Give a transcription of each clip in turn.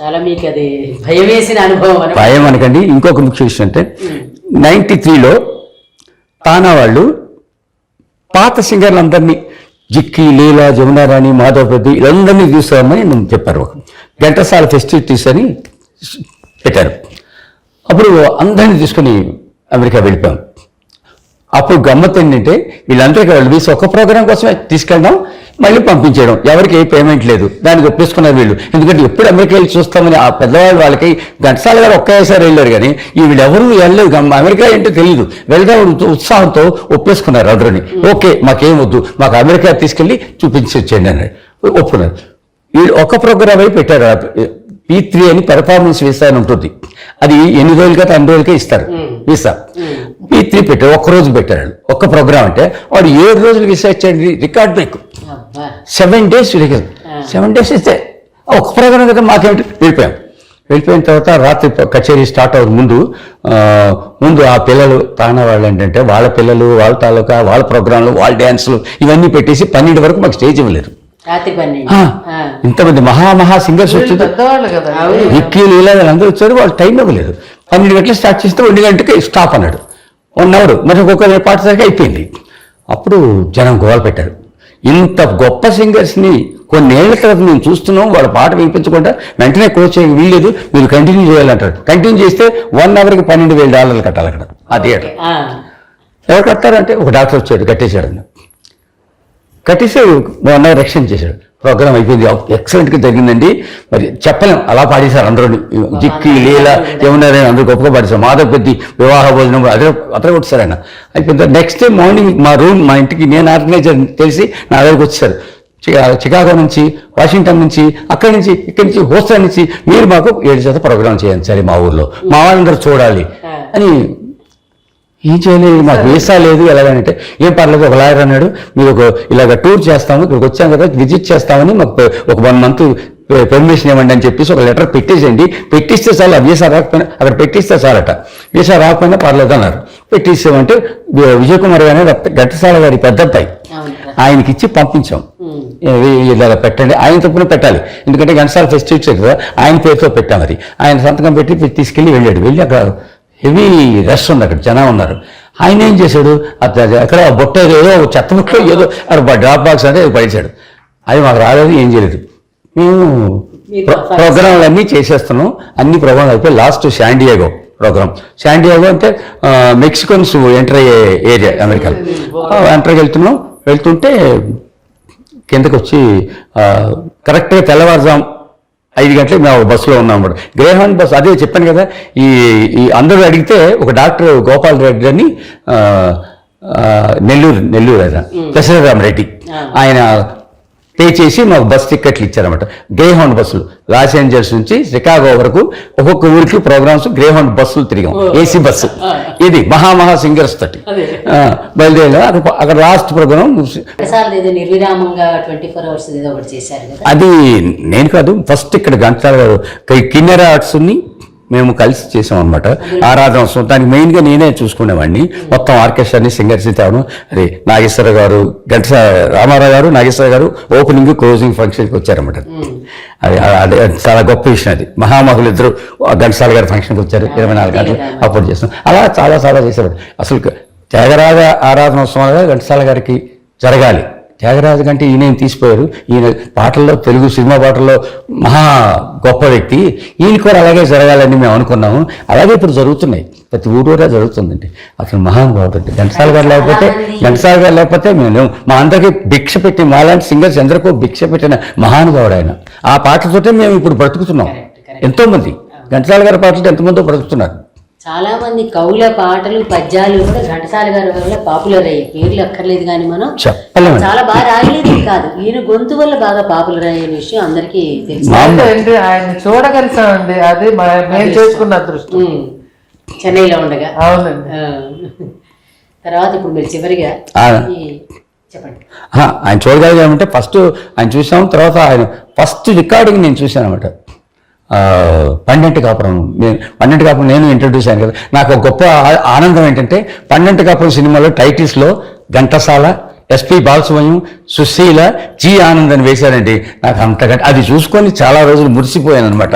చాలా మీకు అది భయం వేసిన అనుభవం భయం అనకండి. ఇంకొక ముఖ్య విషయం అంటే నైంటీ త్రీలో తానా వాళ్ళు పాత సింగర్లందరినీ జిక్కి లీలా జమునారాణి మాధవ్ పెద్ది వీళ్ళందరినీ తీసుకురామని నేను చెప్పారు. ఒక ఘంటసాల ఫెస్టివిటీస్ అని పెట్టారు. అప్పుడు అందరినీ తీసుకుని అమెరికా వెళ్ళిపోయాం. అప్పుడు గమ్మత్ ఏంటంటే వీళ్ళందరికీ వాళ్ళు ఒక ప్రోగ్రామ్ కోసమే తీసుకెళ్ళడం మళ్ళీ పంపించేయడం. ఎవరికి ఏ పేమెంట్ లేదు. దానికి ఒప్పేసుకున్నారు వీళ్ళు. ఎందుకంటే ఎప్పుడు అమెరికా వెళ్ళి చూస్తామని ఆ పెద్దవాళ్ళు వాళ్ళకి ఘంటసాల గారు ఒకేసారి వెళ్ళారు కానీ ఈ వీళ్ళెవరూ వెళ్ళలేదు. అమెరికా ఏంటో తెలియదు వెళ్దాం ఉత్సాహంతో ఒప్పేసుకున్నారు అందరిని. ఓకే మాకేం వద్దు మాకు అమెరికా తీసుకెళ్ళి చూపించి వచ్చేయండి అన్నారు ఒప్పుకున్నారు. వీళ్ళు ఒక ప్రోగ్రామ్ అయి పెట్టారు. పీ త్రీ అని పెర్ఫార్మెన్స్ వీసా అని ఉంటుంది. అది ఎన్ని రోజులకి అయితే అన్ని రోజులకే ఇస్తారు. వీసా పీ త్రీ పెట్టారు ఒక్క రోజు పెట్టారు ఒక్క ప్రోగ్రామ్ అంటే వాడు ఏడు రోజులు వీసా ఇచ్చాడు record break seven days seven days ఇస్తే ఒక్క ప్రోగ్రామ్ కదా మాకేమిటి? వెళ్ళిపోయాం. వెళ్ళిపోయిన తర్వాత రాత్రి కచేరీ స్టార్ట్ అవ్వక ముందు ఆ, ముందు ఆ పిల్లలు తానా వాళ్ళు ఏంటంటే వాళ్ళ పిల్లలు వాళ్ళ తాలూకా వాళ్ళ ప్రోగ్రాంలు వాళ్ళ డ్యాన్సులు ఇవన్నీ పెట్టేసి పన్నెండు వరకు మాకు స్టేజ్ ఇవ్వలేరు ఇంతమంది మహా మహా సింగర్స్ వచ్చింది. విక్కీ లీలా అందరూ వచ్చారు వాళ్ళు టైం ఇవ్వలేదు. పన్నెండు గంటలు స్టార్ట్ చేస్తే ఒంటి గంటకి స్టాప్ అన్నాడు. వన్ అవర్ మరి ఒక్కొక్క పాట సరికి అయిపోయింది. అప్పుడు జనం గోల పెట్టారు. ఇంత గొప్ప సింగర్స్ని కొన్నేళ్ళ తర్వాత మేము చూస్తున్నాం వాళ్ళ పాట వినిపించకుండా వెంటనే కోచ్ చేయక వీల్లేదు మీరు కంటిన్యూ చేయాలంటారు. కంటిన్యూ చేస్తే వన్ అవర్కి పన్నెండు వేల డాలర్లు కట్టాలి అక్కడ ఆ థియేటర్. ఆ. ఎవరు కట్టారంటే ఒక డాక్టర్ వచ్చాడు కట్టేశాడు కట్టేసి వన్ అవర్ రక్షణ చేశాడు. ప్రోగ్రామ్ అయిపోయింది. ఎక్సలెంట్గా జరిగిందండి. మరి చెప్పలేం. అలా పాడేశారు అందరూ. జిక్కి లీల ఏమన్నారని అందరూ గొప్పగా పాడేశారు. మాధవ్ పెద్ది వివాహ భోజనం అదే అతను కొట్టారు ఆయన అయిపోయింది. నెక్స్ట్ డే మార్నింగ్ మా రూమ్ మా ఇంటికి నేను ఆర్గనైజర్ తెలిసి నా దగ్గరికి వచ్చారు. చికా- చికాగో నుంచి వాషింగ్టన్ నుంచి అక్కడి నుంచి ఇక్కడి నుంచి హోస్టల్ నుంచి మీరు మాకు ఏడు శాతం ప్రోగ్రామ్ చేయించాలి మా ఊర్లో. మా వాళ్ళందరూ చూడాలి అని ఏం చేయలేదు మాకు వీసా లేదు ఎలాగంటే ఏం పర్లేదు ఒక లాయర్ అన్నాడు మీరు ఒక ఇలాగ టూర్ చేస్తాము ఇక్కడికి వచ్చాం కదా విజిట్ చేస్తామని మాకు ఒక వన్ మంత్ పెర్మిషన్ ఇవ్వండి అని చెప్పేసి ఒక లెటర్ పెట్టేసేయండి. పెట్టిస్తే చాలు ఆ వీసా రాకపోయినా అక్కడ పెట్టిస్తే చాలట. వీసా రాకపోయినా పర్లేదు అన్నారు. పెట్టిస్తామంటే విజయ్ కుమార్ గారు ఘంటసాల గారి పెద్ద అబ్బాయి. ఆయనకి ఇచ్చి పంపించాం. ఇలా పెట్టండి. ఆయన తప్పున పెట్టాలి. ఎందుకంటే ఘంటసాల ఫెస్టివల్స్ కదా ఆయన పేరుతో పెట్టాం అది ఆయన సంతకం పెట్టి తీసుకెళ్ళి వెళ్ళాడు. వెళ్ళి అక్కడ హెవీ రష్ ఉంది అక్కడ జనం ఉన్నారు. ఆయన ఏం చేశాడు? అక్కడ బొట్ట ఏదో చెత్త బుట్టలో ఏదో అక్కడ డ్రాప్ బాక్స్ అంటే పడేశాడు. అది మాకు రాలేదు ఏం చేయలేదు. మేము మీరు ప్ర- ప్రోగ్రాంలు అన్నీ చేసేస్తున్నాం. అన్ని ప్రోగ్రాంలు అయిపోయి last San Diego program San Diego అంటే మెక్సికన్స్ ఎంటర్ అయ్యే ఏరియా అమెరికా ఎంటర్కి వెళ్తున్నాం. వెళ్తుంటే కిందకు వచ్చి కరెక్ట్గా తెల్లవారుజాం ఐదు గంటలకు మేము బస్సులో ఉన్నాం అన్నమాట. గ్రేహాన్ బస్ అదే చెప్పాను కదా ఈ ఈ అందరూ అడిగితే ఒక డాక్టర్ గోపాల్ రెడ్డి అని నెల్లూరు నెల్లూరు ఆయన దశరథరామరెడ్డి. ఆయన పే చేసి మాకు బస్ టికెట్లు ఇచ్చారన్నమాట. గ్రేహౌండ్ బస్సులు. లాస్ ఏంజల్స్ నుంచి షికాగో వరకు ఒక్కొక్క ఊరికి ప్రోగ్రామ్స్ గ్రేహౌండ్ బస్సులు తిరిగాం. AC bus. ఇది మహా మహా సింగర్స్ తోటి. బయలుదేరి అక్కడ అక్కడ లాస్ట్ ప్రోగ్రామ్ అది నేను కాదు ఫస్ట్ ఇక్కడ గంటసాల గారు కిన్నెర ఆర్ట్స్ని మేము కలిసి చేసాం అనమాట ఆరాధన ఉత్సవం. దానికి మెయిన్గా నేనే చూసుకునేవాడిని. మొత్తం ఆర్కెస్ట్రాని సింగర్స్ని తేవడం అదే నాగేశ్వర గారు గంటసా రామారావు గారు నాగేశ్వర గారు ఓపెనింగ్ క్లోజింగ్ ఫంక్షన్కి వచ్చారన్నమాట. అది అది అది చాలా గొప్ప విషయం అది. మహామహులు ఇద్దరు ఘంటసాల గారి ఫంక్షన్కి వచ్చారు. ఇరవై నాలుగు గంటలు అప్పుడు చేస్తాం అలా చాలా చాలా చేశారు అసలు త్యాగరాజ ఆరాధన ఉత్సవాలుగా ఘంటసాల గారికి జరగాలి. త్యాగరాజు కంటే ఈయన తీసిపోయారు. ఈయన పాటల్లో తెలుగు సినిమా పాటల్లో మహా గొప్ప వ్యక్తి. ఈయన కూడా అలాగే జరగాలని మేము అనుకున్నాము. అలాగే ఇప్పుడు జరుగుతున్నాయి. ప్రతి ఊరూరా జరుగుతుందండి. అసలు మహానుభావుడు అండి ఘంటసాల గారు లేకపోతే ఘంటసాల గారు లేకపోతే మేము. మా అందరికీ భిక్ష పెట్టి మాలాంటి సింగర్స్ ఎందరికో భిక్ష పెట్టిన మహానుభావుడు ఆయన. ఆ పాటతోటే మేము ఇప్పుడు బ్రతుకుతున్నాం. ఎంతో మంది ఘంటసాల గారి పాటలతో ఎంతమందో బ్రతుకుతున్నారు. చాలా మంది కవుల పాటలు పద్యాలు కూడా ఘంటసాల గారి వల్ల పాపులర్ అయ్యాయి. పేర్లు అక్కర్లేదు కానీ మనం చాలా బాగా రాయలేదు కాదు. ఈయన గొంతు వల్ల బాగా పాపులర్ అయ్యే విషయం అందరికీ తెలుసు. ఆయన చూడగలిసామండి అది మేము చేసుకున్న అదృష్టం. ఉమ్. చెన్నైలో ఉండగా. అవునండి. తర్వాత ఇప్పుడు మీరు చివరిగా చెప్పండి. ఆయన చూడగలిగామంటే ఫస్ట్ ఆయన చూసాం తర్వాత ఆయన ఫస్ట్ రికార్డింగ్ నేను చూశాను అనమాట పండెంటి కాపురం. నేను పన్నెంటి కాపురం నేను ఇంట్రడ్యూస్ అయ్యాను కదా. నాకు గొప్ప ఆనందం ఏంటంటే పన్నెంటి కాపురం సినిమాలో టైటిల్స్లో ఘంటసాల ఎస్పి బాలసుబ్రహ్మణ్యం సుశీల జి ఆనంద్ అని వేశారండి. నాకు అంతకంటే అది చూసుకొని చాలా రోజులు మురిసిపోయాను అనమాట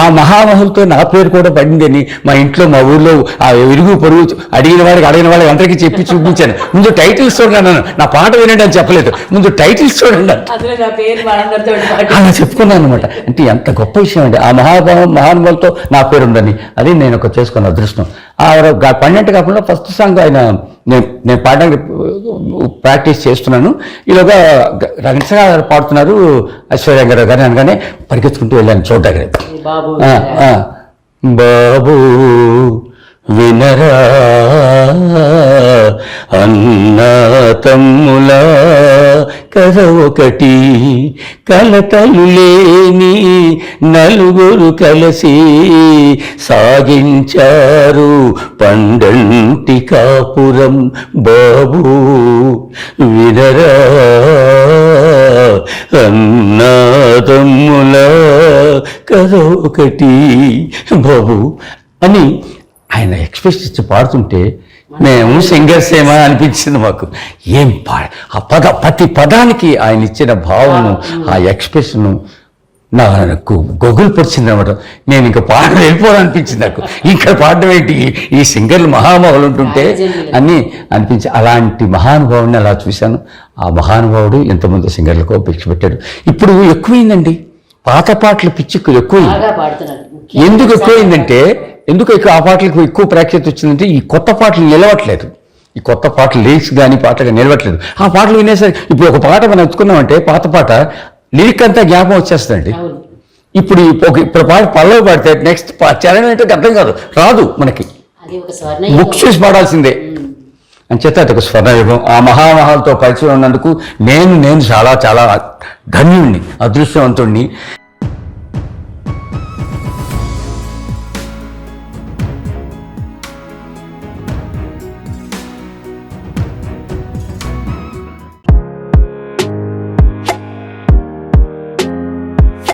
ఆ మహామహులతో నా పేరు కూడా పడిందని మా ఇంట్లో మా ఊర్లో ఆ ఇరుగు పొరుగు అడిగిన వాడికి అడిగిన వాళ్ళకి అందరికీ చెప్పి చూపించాను. ముందు టైటిల్స్ చూడండి నా పాట వినండి అని చెప్పలేదు. ముందు టైటిల్స్ చూడండి అలా చెప్పుకున్నాను అనమాట అంటే ఎంత గొప్ప విషయం అండి. ఆ మహాభావం మహానుభావులతో నా పేరు ఉందని అది నేను ఒక చేసుకున్న అదృష్టం. ఆ పన్నెండు కాకుండా ఫస్ట్ సాంగ్ ఆయన నేను నేను పాడడానికి ప్రాక్టీస్ చేస్తున్నాను. ఈలోగా రంగసగా గారు పాడుతున్నారు. ఐశ్వర్య గారు అనగానే పరిగెత్తుకుంటూ వెళ్ళాను చూడడానికి. బాబు వినరా అన్న తమ్ముల కథ ఒకటి కలతలు లేని నలుగురు కలిసి సాగించారు పండంటి కాపురం బాబు వినరా అన్నాతమ్ముల కథ ఒకటి బాబు అని ఆయన ఎక్స్ప్రెస్ ఇచ్చి పాడుతుంటే మేము సింగర్స్ ఏమా అనిపించింది మాకు. ఏం పా ఆ పద ప్రతి పదానికి ఆయన ఇచ్చిన భావము ఆ ఎక్స్ప్రెషను నాకు గొగులు పొడిచింది అనమాట నేను ఇంకా పాడడం వెళ్ళిపోవాలనిపించింది నాకు. ఇంకా పాడడం ఏంటి? ఈ- సింగర్లు మహామహులు ఉంటుంటే అని అనిపించి అలాంటి మహానుభావుని అలా చూశాను? ఆ మహానుభావుడు ఎంతమంది సింగర్లకు భిక్ష పెట్టాడు. ఇప్పుడు ఎక్కువైందండి. పాత పాటలు పిచ్చి ఎక్కువైంది. ఎందుకు ఎక్కువైందంటే ఎందుకు ఎక్కువ ఆ పాటలకు ఎక్కువ ప్రాఖ్యాత వచ్చిందంటే ఈ కొత్త పాటలు నిలవట్లేదు. ఈ కొత్త పాటలు లిరిక్స్ కానీ పాటలు నిలవట్లేదు. ఆ పాటలు వినేసరికి ఇప్పుడు ఒక పాట మనం ఎత్తుకున్నామంటే పాత పాట లిరిక్ అంతా జ్ఞాపకం వచ్చేస్తుందండి. ఇప్పుడు ఇప్పుడు పాట పల్లవి పాడితే నెక్స్ట్ చరణం ఏంటో అర్థం కాదు. రాదు మనకి. బుక్ చేసి పాడాల్సిందే. అంచేత అది ఒక స్వర్ణయుగం. ఆ మహామహాలతో పరిచయం ఉన్నందుకు నేను నేను చాలా చాలా ధన్యుణ్ణి అదృష్టవంతుణ్ణి.